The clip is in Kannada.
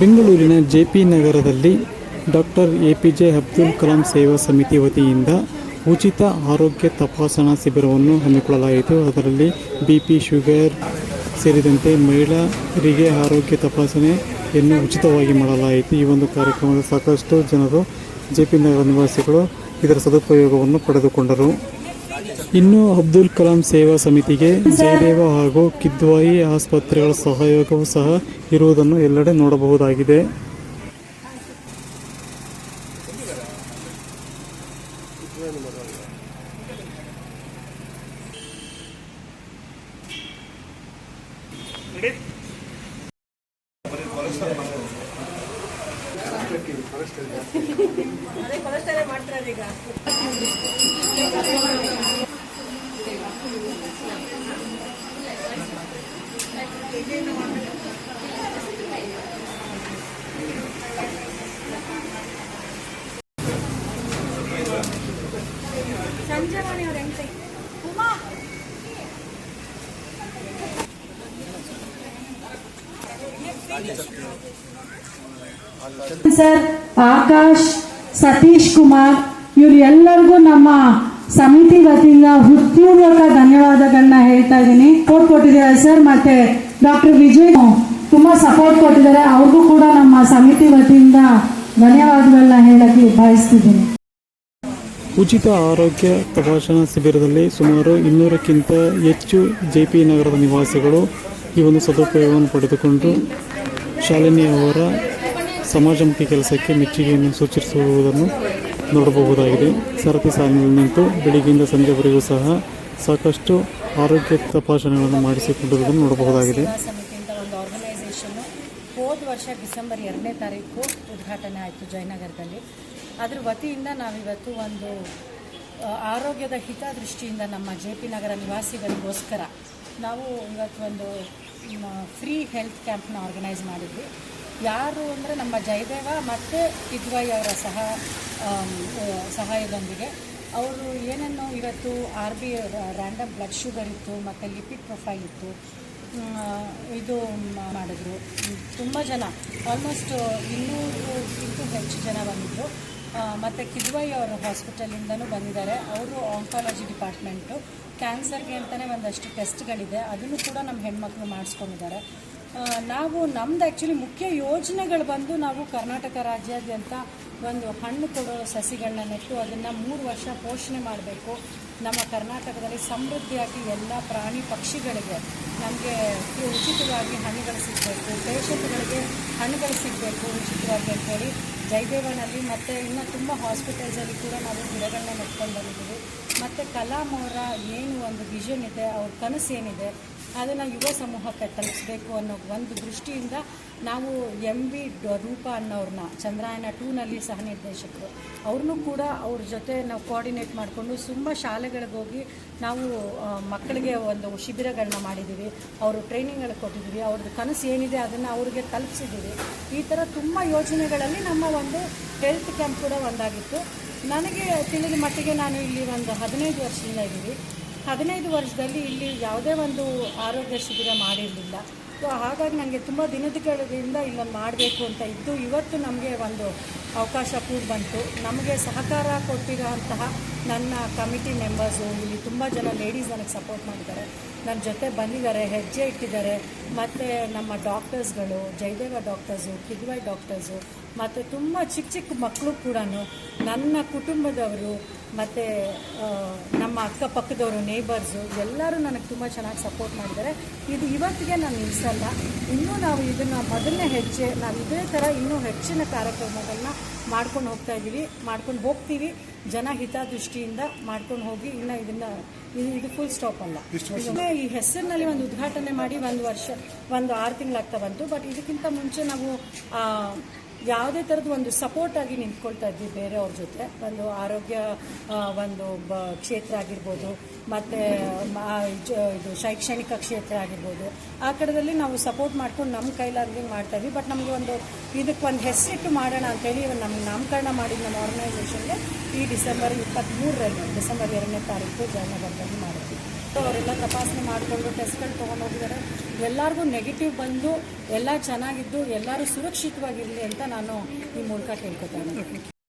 ಬೆಂಗಳೂರಿನ ಜೆಪಿ ನಗರದಲ್ಲಿ doctor A P J Abdul Kalam ಸೇವಾ ಸಮಿತಿ ವತಿಯಿಂದ ಉಚಿತ ಆರೋಗ್ಯ ತಪಾಸಣಾ ಶಿಬಿರವನ್ನು ಹಮ್ಮಿಕೊಳ್ಳಲಾಯಿತು. ಅದರಲ್ಲಿ ಬಿ ಪಿ ಶುಗರ್ ಸೇರಿದಂತೆ ಮಹಿಳೆಯರಿಗೆ ಆರೋಗ್ಯ ತಪಾಸಣೆಯನ್ನು ಉಚಿತವಾಗಿ ಮಾಡಲಾಯಿತು. ಈ ಒಂದು ಕಾರ್ಯಕ್ರಮದ ಸಾಕಷ್ಟು ಜನರು ಜೆ ಪಿ ನಗರ ನಿವಾಸಿಗಳು ಇದರ ಸದುಪಯೋಗವನ್ನು ಪಡೆದುಕೊಂಡರು. ಇನ್ನು ಅಬ್ದುಲ್ ಕಲಾಂ ಸೇವಾ ಸಮಿತಿಗೆ ಜಯದೇವ ಹಾಗೂ ಕಿದ್ವಾಯಿ ಆಸ್ಪತ್ರೆಗಳ ಸಹಯೋಗವೂ ಸಹ ಇರುವುದನ್ನು ಎಲ್ಲೆಡೆ ನೋಡಬಹುದಾಗಿದೆ. ಸಂಜೀವನಿ ಸರ್ ಆಕಾಶ್ ಸತೀಶ್ ಕುಮಾರ್ ಇವರು ಎಲ್ಲರಿಗೂ ನಮ್ಮ ಸಮಿತಿ ವತಿಯಿಂದ ಹೃತ್ಪೂರ್ವಕ ಧನ್ಯವಾದಗಳನ್ನ ಹೇಳ್ತಾ ಇದ್ದೀನಿ. ಸಪೋರ್ಟ್ ಕೊಟ್ಟಿದ್ದಾರೆ ಸರ್ ಮತ್ತೆ ಡಾಕ್ಟರ್ ವಿಜಯ್ ತುಂಬಾ ಸಪೋರ್ಟ್ ಕೊಟ್ಟಿದ್ದಾರೆ. ಅವ್ರಿಗೂ ಕೂಡ ನಮ್ಮ ಸಮಿತಿ ವತಿಯಿಂದ ಧನ್ಯವಾದಗಳನ್ನ ಹೇಳಕ್ಕೆ ಬಯಸ್ತಿದ್ದೀನಿ. ಉಚಿತ ಆರೋಗ್ಯ ತಪಾಸಣಾ ಶಿಬಿರದಲ್ಲಿ ಸುಮಾರು ಇನ್ನೂರಕ್ಕಿಂತ ಹೆಚ್ಚು ಜೆಪಿ ನಗರದ ನಿವಾಸಿಗಳು ಈ ಒಂದು ಸದುಪಯೋಗವನ್ನು ಪಡೆದುಕೊಂಡು ಶಾಲಿನಿ ಅವರ ಸಮಾಜಮುಖಿ ಕೆಲಸಕ್ಕೆ ಮೆಚ್ಚುಗೆಯನ್ನು ಸೂಚಿಸುವುದನ್ನು ನೋಡಬಹುದಾಗಿದೆ. ಸರತಿ ಸಾಲಿನಲ್ಲಿ ನಿಂತು ಬೆಳಿಗ್ಗೆಯಿಂದ ಸಂಜೆವರೆಗೂ ಸಹ ಸಾಕಷ್ಟು ಆರೋಗ್ಯ ತಪಾಸಣೆಗಳನ್ನು ಮಾಡಿಸಿಕೊಂಡಿರುವುದನ್ನು ನೋಡಬಹುದಾಗಿದೆ. ಹೋದ ವರ್ಷ ಡಿಸೆಂಬರ್ ಎರಡನೇ ತಾರೀಕು ಉದ್ಘಾಟನೆ ಆಯಿತು ಜಯನಗರದಲ್ಲಿ. ಅದರ ವತಿಯಿಂದ ನಾವಿವತ್ತು ಒಂದು ಆರೋಗ್ಯದ ಹಿತದೃಷ್ಟಿಯಿಂದ ನಮ್ಮ ಜೆ ಪಿ ನಗರ ನಿವಾಸಿಗಳಿಗೋಸ್ಕರ ನಾವು ಇವತ್ತು ಒಂದು ಫ್ರೀ ಹೆಲ್ತ್ ಕ್ಯಾಂಪ್ನ ಆರ್ಗನೈಸ್ ಮಾಡಿದ್ವಿ. ಯಾರು ಅಂದರೆ ನಮ್ಮ ಜಯದೇವ ಮತ್ತು ಕಿದ್ವಾಯಿ ಅವರ ಸಹ ಸಹಾಯದೊಂದಿಗೆ. ಅವರು ಏನನ್ನು ಇವತ್ತು R B random blood sugar ಇತ್ತು, ಮತ್ತು ಲಿಪಿಡ್ ಪ್ರೊಫೈಲ್ ಇತ್ತು. ಇದು ಮಾಡಿದ್ರು. ತುಂಬ ಜನ ಆಲ್ಮೋಸ್ಟ್ ಇನ್ನೂರಕ್ಕಿಂತ ಹೆಚ್ಚು ಜನ ಬಂದಿದ್ದರು ಮತ್ತು ಕಿದ್ವಾಯಿ ಅವರ ಹಾಸ್ಪಿಟಲಿಂದನೂ ಬಂದಿದ್ದಾರೆ. ಅವರು ಆಂಕಾಲಜಿ ಡಿಪಾರ್ಟ್ಮೆಂಟು ಕ್ಯಾನ್ಸರ್ಗೆ ಅಂತಲೇ ಒಂದಷ್ಟು ಟೆಸ್ಟ್ಗಳಿದೆ ಅದನ್ನು ಕೂಡ ನಮ್ಮ ಹೆಣ್ಮಕ್ಳು ಮಾಡಿಸ್ಕೊಂಡಿದ್ದಾರೆ. ನಾವು ನಮ್ದು ಆ್ಯಕ್ಚುಲಿ ಮುಖ್ಯ ಯೋಜನೆಗಳು ಬಂದು ನಾವು ಕರ್ನಾಟಕ ರಾಜ್ಯಾದ್ಯಂತ ಒಂದು ಹಣ್ಣು ಕೊಡೋ ಸಸಿಗಳನ್ನ ನೆಟ್ಟು ಅದನ್ನು ಮೂರು ವರ್ಷ ಪೋಷಣೆ ಮಾಡಬೇಕು. ನಮ್ಮ ಕರ್ನಾಟಕದಲ್ಲಿ ಸಮೃದ್ಧಿಯಾಗಿ ಎಲ್ಲ ಪ್ರಾಣಿ ಪಕ್ಷಿಗಳಿಗೆ ನಮಗೆ ಉಚಿತವಾಗಿ ಹಣ್ಣುಗಳು ಸಿಗಬೇಕು. ಪೇಷಂಟ್ಗಳಿಗೆ ಹಣ್ಣುಗಳು ಸಿಗಬೇಕು ಉಚಿತವಾಗಿ ಅಂತೇಳಿ ಜಯದೇವನಲ್ಲಿ ಮತ್ತು ಇನ್ನು ತುಂಬ ಹಾಸ್ಪಿಟಲ್ಸಲ್ಲಿ ಕೂಡ ನಾವು ಗಿಡಗಳನ್ನ ನೆಟ್ಕೊಂಡು ಬಂದಿದ್ದೀವಿ. ಮತ್ತು ಕಲಾಂ ಅವರ ಏನು ಒಂದು ವಿಷನ್ ಇದೆ, ಅವ್ರ ಕನಸು ಏನಿದೆ ಅದನ್ನು ಯುವ ಸಮೂಹಕ್ಕೆ ತಲುಪಿಸ್ಬೇಕು ಅನ್ನೋ ಒಂದು ದೃಷ್ಟಿಯಿಂದ ನಾವು ಎಂ ವಿ ರೂಪ ಅನ್ನೋರನ್ನ ಚಂದ್ರಾಯನ ಟೂನಲ್ಲಿ ಸಹ ನಿರ್ದೇಶಕರು. ಅವ್ರನ್ನೂ ಕೂಡ ಅವ್ರ ಜೊತೆ ನಾವು ಕೋಆರ್ಡಿನೇಟ್ ಮಾಡಿಕೊಂಡು ತುಂಬ ಶಾಲೆಗಳಿಗೆ ಹೋಗಿ ನಾವು ಮಕ್ಕಳಿಗೆ ಒಂದು ಶಿಬಿರಗಳನ್ನ ಮಾಡಿದ್ದೀವಿ. ಅವರು ಟ್ರೈನಿಂಗ್ಗಳು ಕೊಟ್ಟಿದ್ದೀವಿ. ಅವ್ರದ್ದು ಕನಸು ಏನಿದೆ ಅದನ್ನು ಅವ್ರಿಗೆ ತಲುಪಿಸಿದ್ದೀವಿ. ಈ ಥರ ತುಂಬ ಯೋಜನೆಗಳಲ್ಲಿ ನಮ್ಮ ಒಂದು ಹೆಲ್ತ್ ಕ್ಯಾಂಪ್ ಕೂಡ ಒಂದಾಗಿತ್ತು. ನನಗೆ ತಿಳಿದ ಮಟ್ಟಿಗೆ ನಾನು ಇಲ್ಲಿ ಒಂದು ಹದಿನೈದು ವರ್ಷದಿಂದ ಇದ್ದೀವಿ. ಹದಿನೈದು ವರ್ಷದಲ್ಲಿ ಇಲ್ಲಿ ಯಾವುದೇ ಒಂದು ಆರೋಗ್ಯ ಶಿಬಿರ ಮಾಡಿರಲಿಲ್ಲ. ಸೊ, ಹಾಗಾಗಿ ನನಗೆ ತುಂಬ ದಿನದಗಳಿಂದ ಇಲ್ಲೊಂದು ಮಾಡಬೇಕು ಅಂತ ಇದ್ದು, ಇವತ್ತು ನಮಗೆ ಒಂದು ಅವಕಾಶ ಕೂಡ ಬಂತು. ನಮಗೆ ಸಹಕಾರ ಕೊಟ್ಟಿರೋಂತಹ ನನ್ನ ಕಮಿಟಿ ಮೆಂಬರ್ಸು, ಇಲ್ಲಿ ತುಂಬ ಜನ ಲೇಡೀಸ್ ನನಗೆ ಸಪೋರ್ಟ್ ಮಾಡಿದ್ದಾರೆ. ನನ್ನ ಜೊತೆ ಬಂದಿದ್ದಾರೆ, ಹೆಜ್ಜೆ ಇಟ್ಟಿದ್ದಾರೆ. ಮತ್ತು ನಮ್ಮ ಡಾಕ್ಟರ್ಸ್ಗಳು, ಜಯದೇವ ಡಾಕ್ಟರ್ಸು, ಕಿದ್ವಾಯ್ ಡಾಕ್ಟರ್ಸು, ಮತ್ತು ತುಂಬ ಚಿಕ್ಕ ಚಿಕ್ಕ ಮಕ್ಕಳು ಕೂಡ ನನ್ನ ಕುಟುಂಬದವರು ಮತ್ತು ನಮ್ಮ ಅಕ್ಕಪಕ್ಕದವರು ನೇಬರ್ಸು ಎಲ್ಲರೂ ನನಗೆ ತುಂಬ ಚೆನ್ನಾಗಿ ಸಪೋರ್ಟ್ ಮಾಡಿದ್ದಾರೆ. ಇದು ಇವತ್ತಿಗೆ ನಾನು ನಿಲ್ಲಿಸಲ್ಲ ಇನ್ನೂ ನಾವು ಇದನ್ನು ಮೊದಲನೇ ಹೆಜ್ಜೆ ನಾವು ಇದೇ ಥರ ಇನ್ನೂ ಹೆಚ್ಚಿನ ಕಾರ್ಯಕ್ರಮಗಳನ್ನ ಮಾಡ್ಕೊಂಡು ಹೋಗ್ತಾ ಇದ್ದೀವಿ ಮಾಡ್ಕೊಂಡು ಹೋಗ್ತೀವಿ. ಜನ ಹಿತದೃಷ್ಟಿಯಿಂದ ಮಾಡ್ಕೊಂಡು ಹೋಗಿ ಇನ್ನು ಇದನ್ನು ಇದು ಇದು ಫುಲ್ ಸ್ಟಾಪ್ ಅಲ್ಲ. ಈ ಹೆಸರಿನಲ್ಲಿ ಒಂದು ಉದ್ಘಾಟನೆ ಮಾಡಿ ಒಂದು ವರ್ಷ ಒಂದು ಆರು ತಿಂಗಳಾಗ್ತಾ ಬಂತು. ಬಟ್ ಇದಕ್ಕಿಂತ ಮುಂಚೆ ನಾವು ಯಾವುದೇ ಥರದ ಒಂದು ಸಪೋರ್ಟ್ ಆಗಿ ನಿಂತ್ಕೊಳ್ತಾ ಇದ್ವಿ ಬೇರೆಯವ್ರ ಜೊತೆ. ಒಂದು ಆರೋಗ್ಯ ಒಂದು ಬ, ಕ್ಷೇತ್ರ ಆಗಿರ್ಬೋದು, ಮತ್ತು ಇದು ಶೈಕ್ಷಣಿಕ ಕ್ಷೇತ್ರ ಆಗಿರ್ಬೋದು. ಆ ಕಡೆದಲ್ಲಿ ನಾವು ಸಪೋರ್ಟ್ ಮಾಡ್ಕೊಂಡು ನಮ್ಮ ಕೈಲಾಗಿ ಮಾಡ್ತಾ ಇದ್ವಿ. ಬಟ್ ನಮಗೆ ಒಂದು ಇದಕ್ಕೆ ಒಂದು ಹೆಸರಿಟ್ಟು ಮಾಡೋಣ ಅಂತೇಳಿ ನಮ್ಮ ನಾಮಕರಣ ಮಾಡಿದ ನಮ್ಮ ಆರ್ಗನೈಸೇಷನ್ಗೆ ಈ ಡಿಸೆಂಬರ್ ಇಪ್ಪತ್ತ್ಮೂರರಲ್ಲಿ ಡಿಸೆಂಬರ್ ಎರಡನೇ ತಾರೀಕು ಜಯನಗರದಲ್ಲಿ ಮಾಡಿದ್ವಿ. ಅವರೆಲ್ಲ ತಪಾಸಣೆ ಮಾಡಿಕೊಂಡು ಟೆಸ್ಟ್ಗಳು ತೊಗೊಂಡು ಹೋಗಿದ್ದಾರೆ. ಎಲ್ಲರಿಗೂ ನೆಗೆಟಿವ್ ಬಂದು ಎಲ್ಲ ಚೆನ್ನಾಗಿದ್ದು, ಎಲ್ಲರೂ ಸುರಕ್ಷಿತವಾಗಿರಲಿ ಅಂತ ನಾನು ಈ ಮೂಲಕ ಕೇಳ್ಕೊತಾ ಇದ್ದೀನಿ